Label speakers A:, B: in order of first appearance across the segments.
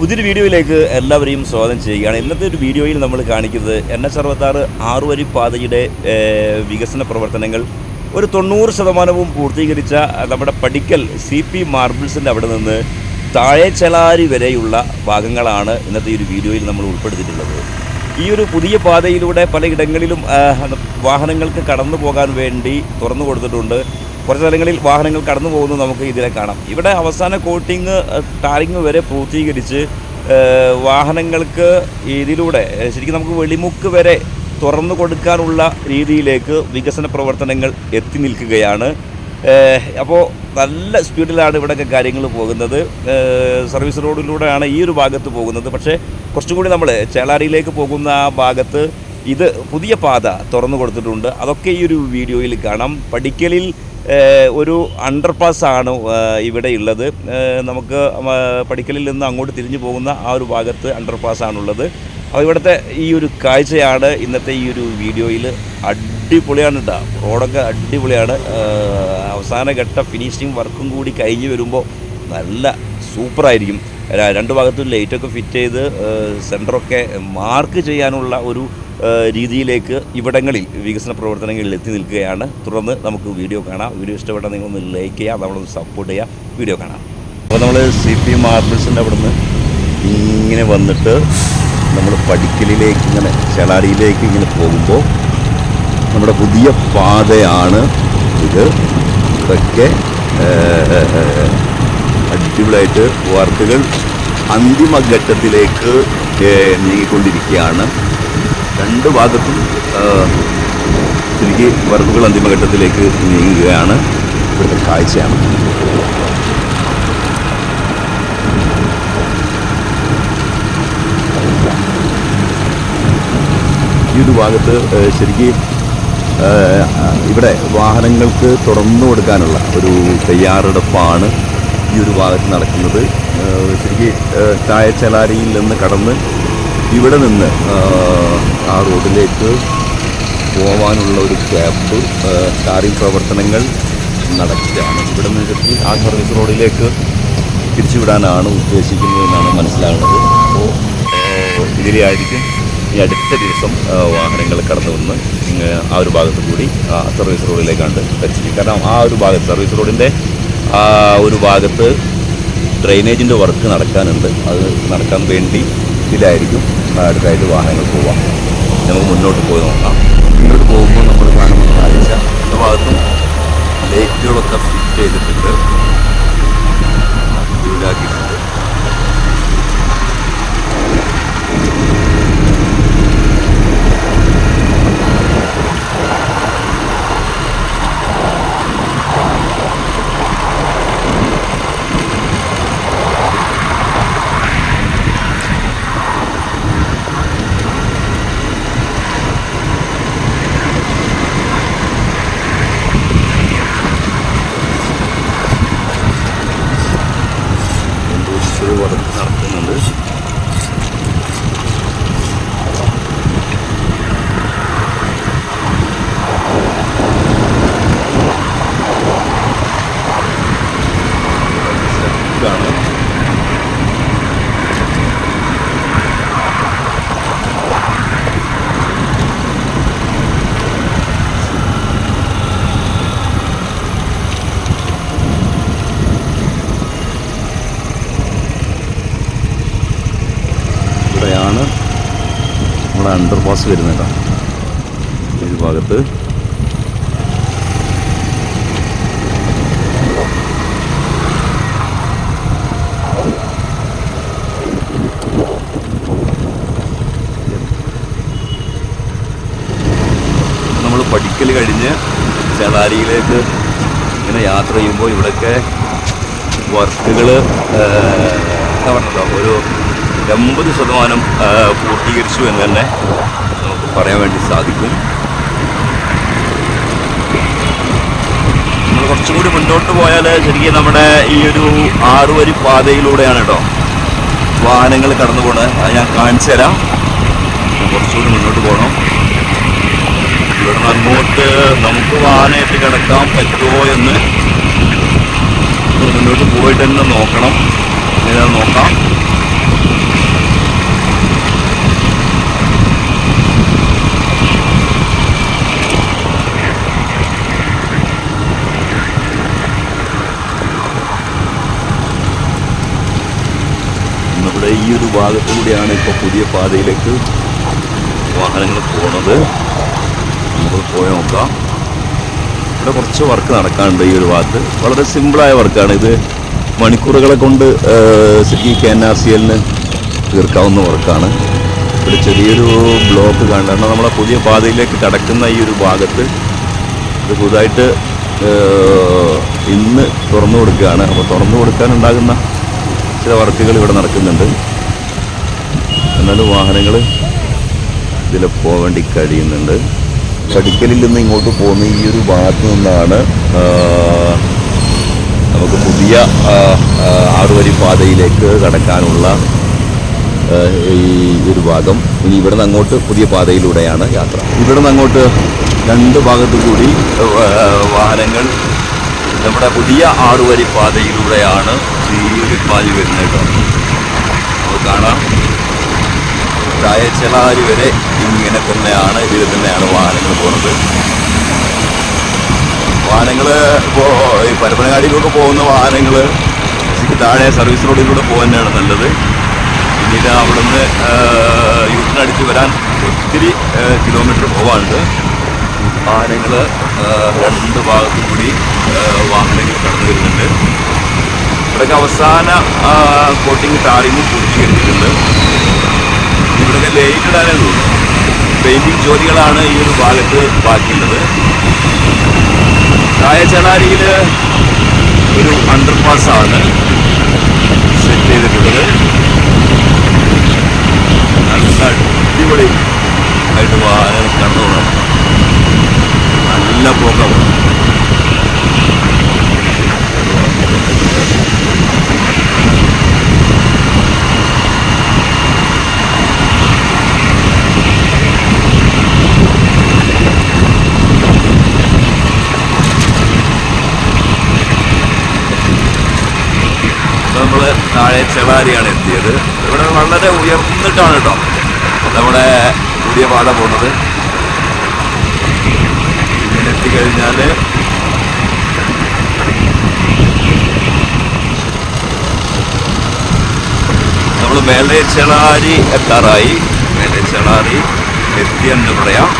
A: പുതിയൊരു വീഡിയോയിലേക്ക് എല്ലാവരെയും സ്വാഗതം ചെയ്യുകയാണ്. ഇന്നത്തെ ഒരു വീഡിയോയിൽ നമ്മൾ കാണിക്കുന്നത് എൻ എസ് അറുപത്താറ് ആറുവരി പാതയുടെ വികസന പ്രവർത്തനങ്ങൾ. ഒരു തൊണ്ണൂറ് ശതമാനവും പൂർത്തീകരിച്ച നമ്മുടെ പടിക്കൽ സി പി മാർബിൾസിന്റെ അവിടെ നിന്ന് താഴെ താഴെച്ചെലാരി വരെയുള്ള ഭാഗങ്ങളാണ് ഇന്നത്തെ ഒരു വീഡിയോയിൽ നമ്മൾ ഉൾപ്പെടുത്തിയിട്ടുള്ളത്. ഈ ഒരു പുതിയ പാതയിലൂടെ പലയിടങ്ങളിലും വാഹനങ്ങൾക്ക് കടന്നു പോകാൻ വേണ്ടി തുറന്നു കൊടുത്തിട്ടുണ്ട്. കുറച്ച് സ്ഥലങ്ങളിൽ വാഹനങ്ങൾ കടന്നു പോകുന്നത് നമുക്ക് ഇതിലെ കാണാം. ഇവിടെ അവസാന കോട്ടിങ് ടാറിങ് വരെ പൂർത്തീകരിച്ച് വാഹനങ്ങൾക്ക് ഇതിലൂടെ ശരിക്കും നമുക്ക് വെളിമുക്ക് വരെ തുറന്നു കൊടുക്കാനുള്ള രീതിയിലേക്ക് വികസന പ്രവർത്തനങ്ങൾ എത്തി നിൽക്കുകയാണ്. അപ്പോൾ നല്ല സ്പീഡിലാണ് ഇവിടെയൊക്കെ കാര്യങ്ങൾ പോകുന്നത്. സർവീസ് റോഡിലൂടെയാണ് ഈ ഒരു ഭാഗത്ത് പോകുന്നത്. പക്ഷേ കുറച്ചും കൂടി നമ്മൾ ചേളാരിയിലേക്ക് പോകുന്ന ആ ഭാഗത്ത് ഇത് പുതിയ പാത തുറന്നു കൊടുത്തിട്ടുണ്ട്. അതൊക്കെ ഈ ഒരു വീഡിയോയിൽ കാണാം. പടിക്കലിൽ ഏഹ് ഒരു അണ്ടർപാസ് ആണ് ഇവിടെ ഉള്ളത്. നമുക്ക് പഠിക്കലിൽ നിന്ന് അങ്ങോട്ട് തിരിഞ്ഞു പോകുന്ന ആ ഒരു ഭാഗത്ത് അണ്ടർപാസ് ആണുള്ളത്. അപ്പോൾ ഇവിടുത്തെ ഈ ഒരു കാഴ്ചയാണ് ഇന്നത്തെ ഈ ഒരു വീഡിയോയിൽ അടിപൊളിയാണ് കേട്ടോ റോഡൊക്കെ അടിപൊളിയാണ്. അവസാനഘട്ട അവസാന ഘട്ട ഫിനിഷിങ് വർക്കും കൂടി കഴിഞ്ഞ് വരുമ്പോൾ നല്ല സൂപ്പറായിരിക്കും രണ്ട് ഭാഗത്തും ലൈറ്റൊക്കെ ഫിറ്റ് ചെയ്ത് സെന്ററൊക്കെ മാർക്ക് ചെയ്യാനുള്ള ഒരു രീതിയിലേക്ക് ഇവിടങ്ങളിൽ വികസന പ്രവർത്തനങ്ങളിൽ എത്തി നിൽക്കുകയാണ്. തുടർന്ന് നമുക്ക് വീഡിയോ കാണാം. വീഡിയോ ഇഷ്ടപ്പെട്ടാൽ നിങ്ങളൊന്ന് ലൈക്ക് ചെയ്യുക നമ്മളൊന്ന് സപ്പോർട്ട് ചെയ്യുക. വീഡിയോ കാണാം. അപ്പോൾ നമ്മൾ സി പി മാർബിൾസിന്റെ അവിടുന്ന് ഇങ്ങനെ വന്നിട്ട് നമ്മൾ പടിക്കലിലേക്ക് ഇങ്ങനെ ചെളാരിയിലേക്ക് ഇങ്ങനെ പോകുമ്പോൾ നമ്മുടെ പുതിയ പാതയാണ് ഇത്. ഇതൊക്കെ അടിപൊളിയായിട്ട് വർക്കുകൾ അന്തിമഘട്ടത്തിലേക്ക് നീങ്ങിക്കൊണ്ടിരിക്കുകയാണ്. രണ്ട് ഭാഗത്തും തിരികെ വർക്കുകൾ അന്തിമഘട്ടത്തിലേക്ക് നീങ്ങുകയാണ്. ഇവിടുത്തെ കാഴ്ചയാണ്. ഈ ഒരു ഭാഗത്ത് ശരിക്കും ഇവിടെ വാഹനങ്ങൾക്ക് തുറന്നു കൊടുക്കാനുള്ള ഒരു തയ്യാറെടുപ്പാണ് ഈ ഒരു ഭാഗത്ത് നടക്കുന്നത്. ശരിക്കും ചായച്ചലാരിയിൽ നിന്ന് കടന്ന് ഇവിടെ നിന്ന് ആ റോഡിലേക്ക് പോവാനുള്ള ഒരു ക്യാപ്പ് ടാറിംഗ് പ്രവർത്തനങ്ങൾ നടക്കുകയാണ്. ഇവിടെ ശരിക്ക് ആ സർവീസ് റോഡിലേക്ക് തിരിച്ചുവിടാനാണ് ഉദ്ദേശിക്കുന്നതെന്നാണ് മനസ്സിലാകുന്നത്. അപ്പോൾ ഇതിലെയായിരിക്കും ഈ അടുത്ത ദിവസം വാഹനങ്ങൾ കടന്നു വന്ന് ആ ഒരു ഭാഗത്ത് കൂടി സർവീസ് റോഡിലേക്കാണ്ട് എത്തിക്കും കാരണം ആ ഒരു ഭാഗത്ത് സർവീസ് റോഡിന്റെ ആ ഒരു ഭാഗത്ത് ഡ്രെയിനേജിന്റെ വർക്ക് നടക്കാനുണ്ട്. അത് നടക്കാൻ വേണ്ടി ഇതിലായിരിക്കും അടുത്തായിട്ട് വാഹനങ്ങൾ പോവാം. നമുക്ക് മുന്നോട്ട് പോയി നോക്കാം. മുന്നോട്ട് പോകുമ്പോൾ നമ്മൾ കാണുന്ന കാഴ്ച. എല്ലാ ഭാഗത്തും ലൈറ്റുകളൊക്കെ ഫിറ്റ് ചെയ്തിട്ടുണ്ട്. ഇതിലാക്കിയിട്ടുണ്ട് ഒരു വർക്ക് നടത്തുന്നുണ്ട് ഇതാണ് ഇവിടെയാണ് നമ്മുടെ അണ്ടർ പാസ് വരുന്നത് ഒരു ഭാഗത്ത്. നമ്മൾ പഠിക്കൽ കഴിഞ്ഞ് ചേളാരിയിലേക്ക് ഇങ്ങനെ യാത്ര ചെയ്യുമ്പോൾ ഇവിടെയൊക്കെ വർക്കുകൾ എന്താ പറഞ്ഞല്ലോ ഒരു എൺപത് ശതമാനം പൂർത്തീകരിച്ചു എന്ന് തന്നെ നമുക്ക് പറയാൻ വേണ്ടി സാധിക്കും. നമ്മൾ കുറച്ചും കൂടി മുന്നോട്ട് പോയാൽ ശരിക്കും നമ്മുടെ ഈ ഒരു ആറുവരി പാതയിലൂടെയാണ് കേട്ടോ വാഹനങ്ങൾ കടന്നു പോണത്. അത് ഞാൻ കാണിച്ചു തരാം. കുറച്ചുകൂടി മുന്നോട്ട് പോകണം ഇവിടുന്ന് അങ്ങോട്ട് നമുക്ക് വാഹനമായിട്ട് കിടക്കാൻ പറ്റുമോ എന്ന് മുന്നോട്ട് പോയിട്ട് തന്നെ നോക്കണം. നോക്കാം ഇവിടെ ഈ ഒരു ഭാഗത്തുകൂടിയാണ് ഇപ്പോൾ പുതിയ പാതയിലേക്ക് വാഹനങ്ങൾ പോണത്. നമുക്ക് പോയി നോക്കാം. ഇവിടെ കുറച്ച് വർക്ക് നടക്കാനുണ്ട് ഈ ഒരു ഭാഗത്ത്. വളരെ സിമ്പിളായ വർക്കാണ്. ഇത് മണിക്കൂറുകളെ കൊണ്ട് city K N R C എല്ലിന് തീർക്കാവുന്ന വർക്കാണ്. ഇവിടെ ചെറിയൊരു ബ്ലോക്ക് കാണാൻ നമ്മളെ പുതിയ പാതയിലേക്ക് കടക്കുന്ന ഈ ഒരു ഭാഗത്ത് ഇത് പുതുതായിട്ട് ഇന്ന് തുറന്നു കൊടുക്കുകയാണ്. അപ്പോൾ തുറന്നു കൊടുക്കാനുണ്ടാകുന്ന ചില വർക്കുകൾ ഇവിടെ നടക്കുന്നുണ്ട്. എന്നാലും വാഹനങ്ങൾ ഇതിൽ പോകേണ്ടി കഴിയുന്നുണ്ട്. ചടിക്കലിൽ നിന്ന് ഇങ്ങോട്ട് പോകുന്ന ഈ ഒരു ഭാഗത്ത് നിന്നാണ് നമുക്ക് പുതിയ ആറുവരി പാതയിലേക്ക് കടക്കാനുള്ള ഈ ഒരു ഭാഗം. ഇനി ഇവിടെ നിന്ന് അങ്ങോട്ട് പുതിയ പാതയിലൂടെയാണ് യാത്ര. ഇവിടെ നിന്ന് അങ്ങോട്ട് രണ്ട് ഭാഗത്തു കൂടി വാഹനങ്ങൾ നമ്മുടെ പുതിയ ആറുവരി പാതയിലൂടെയാണ് ഈ ഒരു പാതി വരുന്നത് കേട്ടോ. നമുക്ക് കാണാം. ചായച്ചലാരി വരെ ഇങ്ങനെ തന്നെയാണ് ഇതിൽ തന്നെയാണ് വാഹനങ്ങൾ പോകുന്നത്. വാഹനങ്ങൾ ഇപ്പോൾ ഈ പരപ്പനങ്ങാടിയിലൂടെ പോകുന്ന വാഹനങ്ങൾ താഴെ സർവീസ് റോഡിലൂടെ പോകുന്നതാണ് നല്ലത്. പിന്നീട് അവിടുന്ന് യൂട്ടിനടിച്ച് വരാൻ ഒത്തിരി കിലോമീറ്റർ പോകാനുണ്ട് വാഹനങ്ങൾ രണ്ട് ഭാഗത്തു കൂടി വാഹനങ്ങൾ കടന്നു വരുന്നുണ്ട്. ഇവിടെയൊക്കെ അവസാന കോട്ടിങ് ടാറിങ് പൂർത്തീകരിച്ചിട്ടുണ്ട്. ഇവിടെയൊക്കെ ലൈറ്റ് ഇടാനേ ഉള്ളൂ. പെയിന്റിംഗ് ജോലികളാണ് ഈ ഒരു ഭാഗത്ത് ബാക്കിയുള്ളത്. കായച്ചണാരിയിൽ ഒരു അണ്ടർപാസ് ആണ് സെറ്റ് ചെയ്തിട്ടുള്ളത്. നല്ല അടിപൊളി ആയിട്ട് വാഹനം കടന്നു നല്ല പോക്കാണ്. നമ്മൾ താഴെ ചെളാരിയാണ് എത്തിയത്. ഇവിടെ വളരെ ഉയർന്നിട്ടാണ് കേട്ടോ നമ്മുടെ പുതിയ പാത പോകുന്നത്. ഇങ്ങനെ എത്തിക്കഴിഞ്ഞാൽ നമ്മൾ മേലെ ചെളാരി എത്താറായി. മേലെ ചെളാരി എത്തിയെന്ന് പറയാം.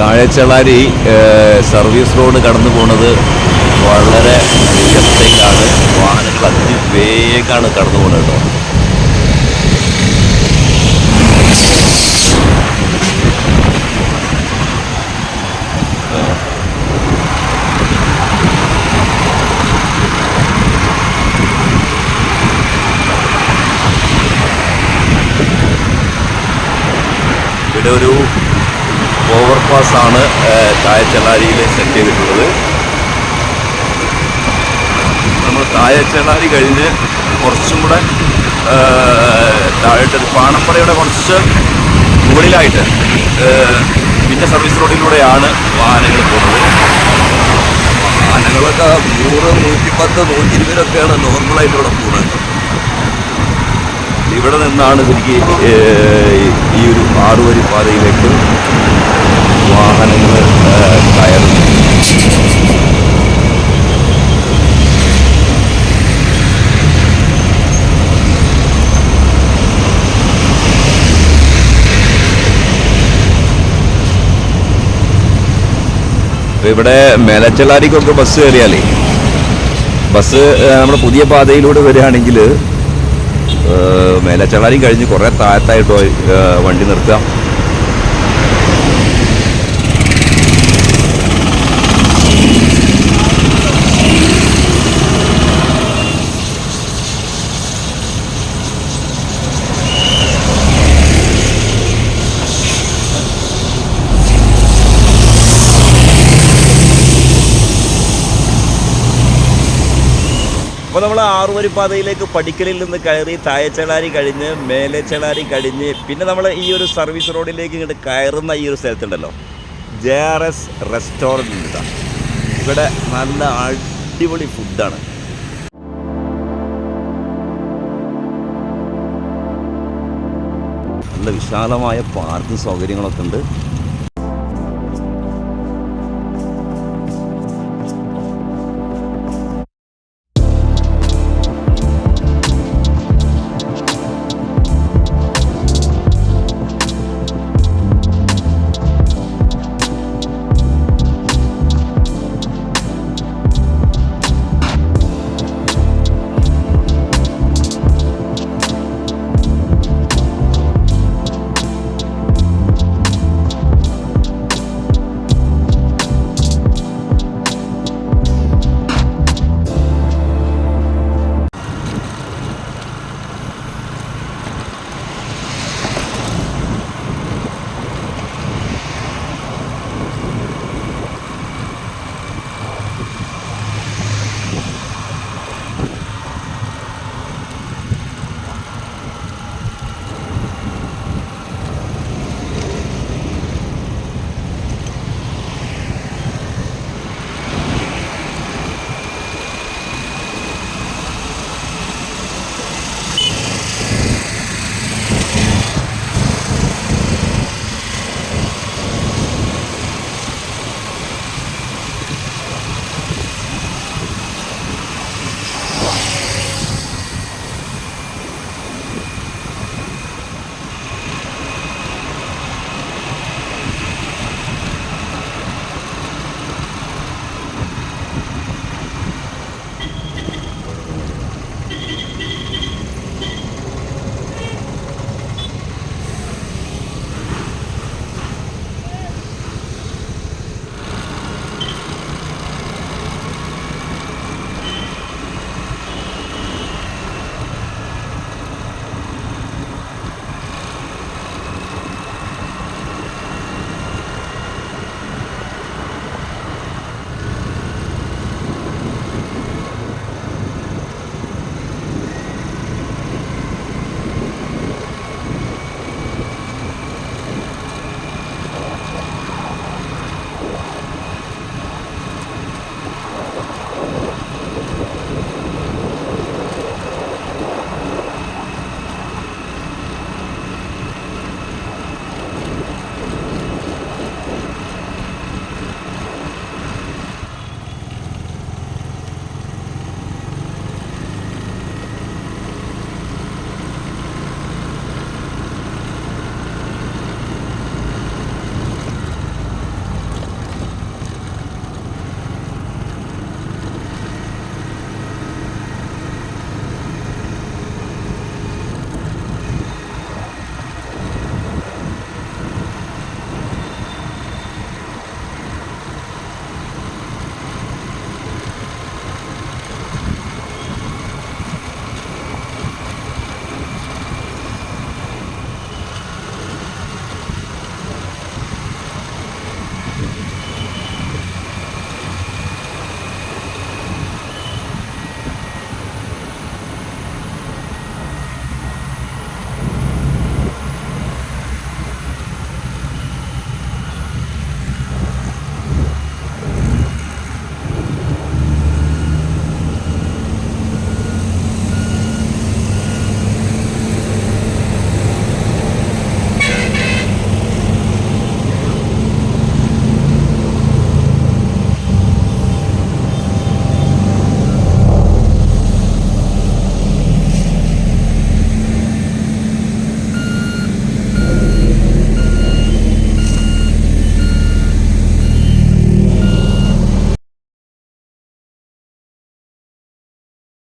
A: താഴെച്ചളാരി സർവീസ് റോഡ് കടന്നു പോണത് വളരെ ഉയരത്തേക്കാണ് വാഹനങ്ങൾ അതിവേഗമാണ് കടന്നു പോകുന്നത് കേട്ടോ. ഇവിടെ ഒരു ആണ് ചെള്ളാരിയിൽ സെറ്റ് ചെയ്തിട്ടുള്ളത്. നമ്മൾ തായച്ചെളാരി കഴിഞ്ഞ് കുറച്ചും കൂടെ താഴെട്ട് പാണപ്പടയുടെ കുറച്ച് മുകളിലായിട്ട് പിന്നെ സർവീസ് റോഡിലൂടെയാണ് വാഹനങ്ങൾ പോകുന്നത്. വാഹനങ്ങളൊക്കെ നൂറ് നൂറ്റിപ്പത്ത് നൂറ്റി ഇരുപതൊക്കെയാണ് നോർമലായിട്ട് ഇവിടെ പോകുന്നത്. ഇവിടെ നിന്നാണ് ശരിക്കും ഈ ഒരു ആറുവരി പാതയിലേക്ക് വാഹനങ്ങൾ കയറുന്നു ഇവിടെ മേലച്ചെള്ളാരിക്കൊക്കെ ബസ് കയറിയാലേ? ബസ് നമ്മുടെ പുതിയ പാതയിലൂടെ വരികയാണെങ്കിൽ മേലച്ചെള്ളാരി കഴിഞ്ഞ് കുറേ താഴത്തായിട്ടോ വണ്ടി നിർത്താം അപ്പോൾ നമ്മൾ ആറുവരിപ്പാതയിലേക്ക് പടിക്കലിൽ നിന്ന് കയറി തായച്ചെളാരി കഴിഞ്ഞ് മേലെ ചെളാരി കഴിഞ്ഞ് പിന്നെ നമ്മൾ ഈ ഒരു സർവീസ് റോഡിലേക്ക് ഇങ്ങോട്ട് കയറുന്ന ഈ ഒരു സ്ഥലത്തുണ്ടല്ലോ. ജെ ആർ എസ് റെസ്റ്റോറന്റ് ഇവിടെ നല്ല അടിപൊളി ഫുഡാണ് നല്ല വിശാലമായ പാർക്കിംഗ് സൗകര്യങ്ങളൊക്കെ ഉണ്ട്.